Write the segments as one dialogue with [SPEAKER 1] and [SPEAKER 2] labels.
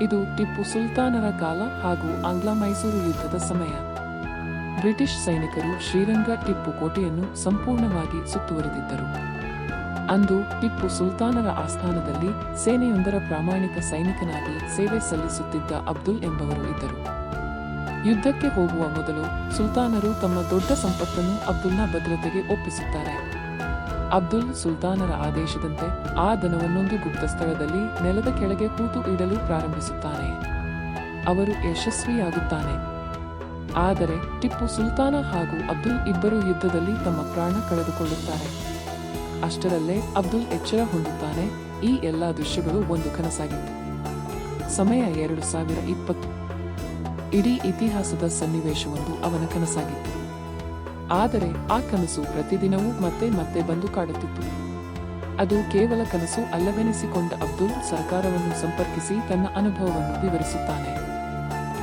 [SPEAKER 1] ಇದು ಟಿಪ್ಪು ಸುಲ್ತಾನರ ಕಾಲ ಹಾಗೂ ಆಂಗ್ಲ ಮೈಸೂರು ಯುದ್ಧದ ಸಮಯ. ಬ್ರಿಟಿಷ್ ಸೈನಿಕರು ಶ್ರೀರಂಗ ಟಿಪ್ಪು ಕೋಟೆಯನ್ನು ಸಂಪೂರ್ಣವಾಗಿ ಸುತ್ತುವರಿದಿದ್ದರು. ಅಂದು ಟಿಪ್ಪು ಸುಲ್ತಾನರ ಆಸ್ಥಾನದಲ್ಲಿ ಸೇನೆಯೊಂದರ ಪ್ರಾಮಾಣಿಕ ಸೈನಿಕನಾಗಿ ಸೇವೆ ಸಲ್ಲಿಸುತ್ತಿದ್ದ ಅಬ್ದುಲ್ ಎಂಬವರು ಇದ್ದರು. ಯುದ್ಧಕ್ಕೆ ಹೋಗುವ ಮೊದಲು ಸುಲ್ತಾನರು ತಮ್ಮ ದೊಡ್ಡ ಸಂಪತ್ತನ್ನು ಅಬ್ದುಲ್ನ ಭದ್ರತೆಗೆ ಒಪ್ಪಿಸುತ್ತಾರೆ. ಅಬ್ದುಲ್ ಸುಲ್ತಾನರ ಆದೇಶದಂತೆ ಆ ದನವನ್ನೊಂದು ಗುಪ್ತ ಸ್ಥಳದಲ್ಲಿ ನೆಲದ ಕೆಳಗೆ ಕೂತು ಇಡಲು ಪ್ರಾರಂಭಿಸುತ್ತಾನೆ. ಅವರು ಯಶಸ್ವಿಯಾಗುತ್ತಾನೆ. ಆದರೆ ಟಿಪ್ಪು ಸುಲ್ತಾನ ಹಾಗೂ ಅಬ್ದುಲ್ ಇಬ್ಬರು ಯುದ್ಧದಲ್ಲಿ ತಮ್ಮ ಪ್ರಾಣ ಕಳೆದುಕೊಳ್ಳುತ್ತಾರೆ. ಅಷ್ಟರಲ್ಲೇ ಅಬ್ದುಲ್ ಎಚ್ಚರ ಹೊಂದುತ್ತಾನೆ, ಈ ಎಲ್ಲಾ ದೃಶ್ಯಗಳು ಒಂದು ಕನಸಾಗಿತ್ತು ಸಮಯ ಎರಡು ಸಾವಿರ ಇಪ್ಪತ್ತು. ಇಡೀ ಇತಿಹಾಸದ ಸನ್ನಿವೇಶವೊಂದು ಅವನ ಕನಸಾಗಿತ್ತು. ಆದರೆ ಆ ಕನಸು ಪ್ರತಿದಿನವೂ ಮತ್ತೆ ಮತ್ತೆ ಬಂದು ಕಾಡುತ್ತಿತ್ತು. ಅದು ಕೇವಲ ಕನಸು ಅಲ್ಲವೆನಿಸಿಕೊಂಡ ಅಬ್ದುಲ್ ಸರ್ಕಾರವನ್ನು ಸಂಪರ್ಕಿಸಿ ತನ್ನ ಅನುಭವವನ್ನು ವಿವರಿಸುತ್ತಾನೆ.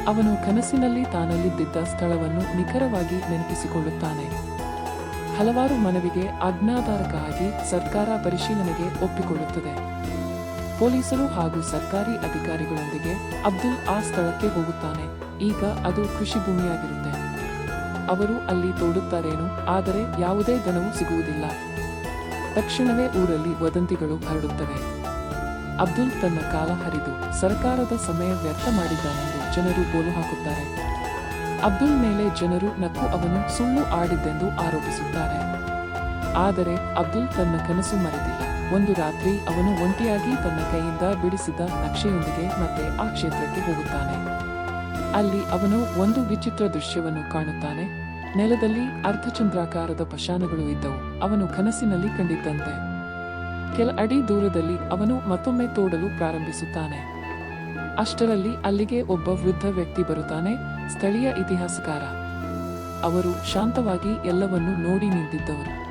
[SPEAKER 1] ಅವನು ಕನಸಿನಲ್ಲಿ ತಾನಲ್ಲಿದ್ದ ಸ್ಥಳವನ್ನು ನಿಖರವಾಗಿ ನೆನಪಿಸಿಕೊಳ್ಳುತ್ತಾನೆ. ಹಲವಾರು ಮನವಿಗೆ ಆಜ್ಞಾಧಾರಕವಾಗಿ ಸರ್ಕಾರ ಪರಿಶೀಲನೆಗೆ ಒಪ್ಪಿಕೊಳ್ಳುತ್ತದೆ. ಪೊಲೀಸರು ಹಾಗೂ ಸರ್ಕಾರಿ ಅಧಿಕಾರಿಗಳೊಂದಿಗೆ ಅಬ್ದುಲ್ ಆ ಸ್ಥಳಕ್ಕೆ ಹೋಗುತ್ತಾನೆ. ಈಗ ಅದು ಕೃಷಿ ಭೂಮಿಯಾಗಿರುತ್ತೆ. ಅವರು ಅಲ್ಲಿ ತೋಡುತ್ತಾರೇನು, ಆದರೆ ಯಾವುದೇ ದನವೂ ಸಿಗುವುದಿಲ್ಲ. ತಕ್ಷಣವೇ ಊರಲ್ಲಿ ವದಂತಿಗಳು ಹರಡುತ್ತವೆ. ಅಬ್ದುಲ್ ತನ್ನ ಕಾಲ ಹರಿದು ಸರ್ಕಾರದ ಸಮಯ ವ್ಯರ್ಥ ಮಾಡಿದ್ದಾನೆಂದು ಜನರು ಗೋಲು ಹಾಕುತ್ತಾರೆ. ಅಬ್ದುಲ್ ಮೇಲೆ ಜನರು ನಕ್ಕು ಅವನು ಸುಳ್ಳು ಆಡಿದ್ದೆಂದು ಆರೋಪಿಸುತ್ತಾರೆ. ಆದರೆ ಅಬ್ದುಲ್ ತನ್ನ ಕನಸು ಮರೆದಿಲ್ಲ ಒಂದು ರಾತ್ರಿ ಅವನು ಒಂಟಿಯಾಗಿ ತನ್ನ ಕೈಯಿಂದ ಬಿಡಿಸಿದ ನಕ್ಷೆಯೊಂದಿಗೆ ಮತ್ತೆ ಆ ಕ್ಷೇತ್ರಕ್ಕೆ ಹೋಗುತ್ತಾನೆ. ಅಲ್ಲಿ ಅವನು ಒಂದು ವಿಚಿತ್ರ ದೃಶ್ಯವನ್ನು ಕಾಣುತ್ತಾನೆ. ನೆಲದಲ್ಲಿ ಅರ್ಧಚಂದ್ರಾಕಾರದ ಪಶಾನಗಳು ಇದ್ದವು. ಅವನು ಕನಸಿನಲ್ಲಿ ಕಂಡಿದ್ದಂತೆ. ಕೆಲ ಅಡಿ ದೂರದಲ್ಲಿ ಅವನು ಮತ್ತೊಮ್ಮೆ ತೋಡಲು ಪ್ರಾರಂಭಿಸುತ್ತಾನೆ. ಅಷ್ಟರಲ್ಲಿ ಅಲ್ಲಿಗೆ ಒಬ್ಬ ವೃದ್ಧ ವ್ಯಕ್ತಿ ಬರುತ್ತಾನೆ, ಸ್ಥಳೀಯ ಇತಿಹಾಸಕಾರ. ಅವರು ಶಾಂತವಾಗಿ ಎಲ್ಲವನ್ನೂ ನೋಡಿ ನಿಂತಿದ್ದವರು.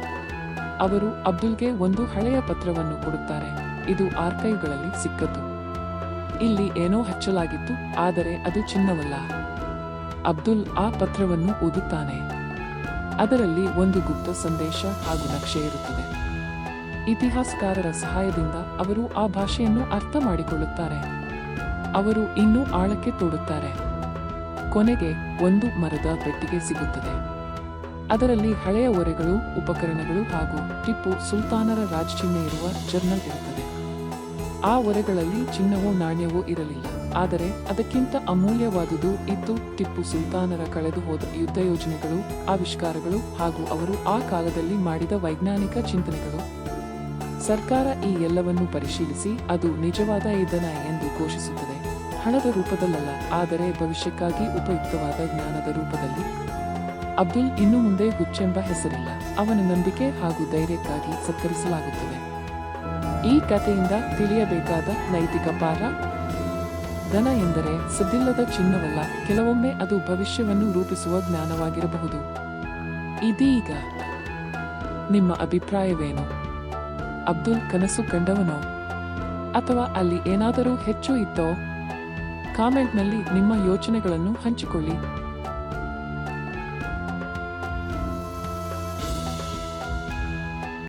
[SPEAKER 1] ಅವರು ಅಬ್ದುಲ್ಗೆ ಒಂದು ಹಳೆಯ ಪತ್ರವನ್ನು ಕೊಡುತ್ತಾರೆ. ಇದು ಆರ್ಕೈವ್ಗಳಲ್ಲಿ ಸಿಕ್ಕದ್ದು. ಇಲ್ಲಿ ಏನೋ ಹಚ್ಚಲಾಗಿತ್ತು, ಆದರೆ ಅದು ಚಿನ್ನವಲ್ಲ. ಅಬ್ದುಲ್ ಆ ಪತ್ರವನ್ನು ಓದುತ್ತಾನೆ. ಅದರಲ್ಲಿ ಒಂದು ಗುಪ್ತ ಸಂದೇಶ ಹಾಗೂ ನಕ್ಷೆ ಇರುತ್ತದೆ. ಇತಿಹಾಸಕಾರರ ಸಹಾಯದಿಂದ ಅವರು ಆ ಭಾಷೆಯನ್ನು ಅರ್ಥ ಮಾಡಿಕೊಳ್ಳುತ್ತಾರೆ. ಅವರು ಇನ್ನೂ ಆಳಕ್ಕೆ ತೋಡುತ್ತಾರೆ. ಕೊನೆಗೆ ಒಂದು ಮರದ ಪೆಟ್ಟಿಗೆ ಸಿಗುತ್ತದೆ. ಅದರಲ್ಲಿ ಹಳೆಯ ಒರೆಗಳು, ಉಪಕರಣಗಳು ಹಾಗೂ ಟಿಪ್ಪು ಸುಲ್ತಾನರ ರಾಜಚಿಹ್ನೆ ಇರುವ ಜರ್ನಲ್ ಇರುತ್ತದೆ. ಆ ಒರೆಗಳಲ್ಲಿ ಚಿನ್ನವೂ ನಾಣ್ಯವೂ ಇರಲಿಲ್ಲ. ಆದರೆ ಅದಕ್ಕಿಂತ ಅಮೂಲ್ಯವಾದುದು ಇತ್ತು ಟಿಪ್ಪು ಸುಲ್ತಾನರ ಕಳೆದು ಹೋದ ಯುದ್ಧ ಯೋಜನೆಗಳು, ಆವಿಷ್ಕಾರಗಳು ಹಾಗೂ ಅವರು ಆ ಕಾಲದಲ್ಲಿ ಮಾಡಿದ ವೈಜ್ಞಾನಿಕ ಚಿಂತನೆಗಳು. ಸರ್ಕಾರ ಈ ಎಲ್ಲವನ್ನು ಪರಿಶೀಲಿಸಿ ಅದು ನಿಜವಾದ ಇದನ ಎಂದು ಘೋಷಿಸುತ್ತದೆ. ಹಣದ ರೂಪದಲ್ಲಲ್ಲ, ಆದರೆ ಭವಿಷ್ಯಕ್ಕಾಗಿ ಉಪಯುಕ್ತವಾದ ಜ್ಞಾನದ ರೂಪದಲ್ಲಿ. ಅಬ್ದುಲ್ ಇನ್ನು ಮುಂದೆ ಹುಚ್ಚೆಂಬ ಹೆಸರಿಲ್ಲ. ಅವನ ನಂಬಿಕೆ ಹಾಗೂ ಧೈರ್ಯಕ್ಕಾಗಿ ಸತ್ಕರಿಸಲಾಗುತ್ತದೆ. ಈ ಕಥೆಯಿಂದ ತಿಳಿಯಬೇಕಾದ ನೈತಿಕ ಪಾಠ ಧನ ಎಂದರೆ ಸದ್ದಿಲ್ಲದ ಚಿನ್ನವಲ್ಲ, ಕೆಲವೊಮ್ಮೆ ಅದು ಭವಿಷ್ಯವನ್ನು ರೂಪಿಸುವ ಜ್ಞಾನವಾಗಿರಬಹುದು. ಇದೀಗ ನಿಮ್ಮ ಅಭಿಪ್ರಾಯವೇನು? ಅಬ್ದುಲ್ ಕನಸು ಕಂಡವನೋ? ಅಥವಾ ಅಲ್ಲಿ ಏನಾದರೂ ಹೆಚ್ಚು ಇತ್ತೋ? ಕಾಮೆಂಟ್ನಲ್ಲಿ ನಿಮ್ಮ ಯೋಚನೆಗಳನ್ನು ಹಂಚಿಕೊಳ್ಳಿ.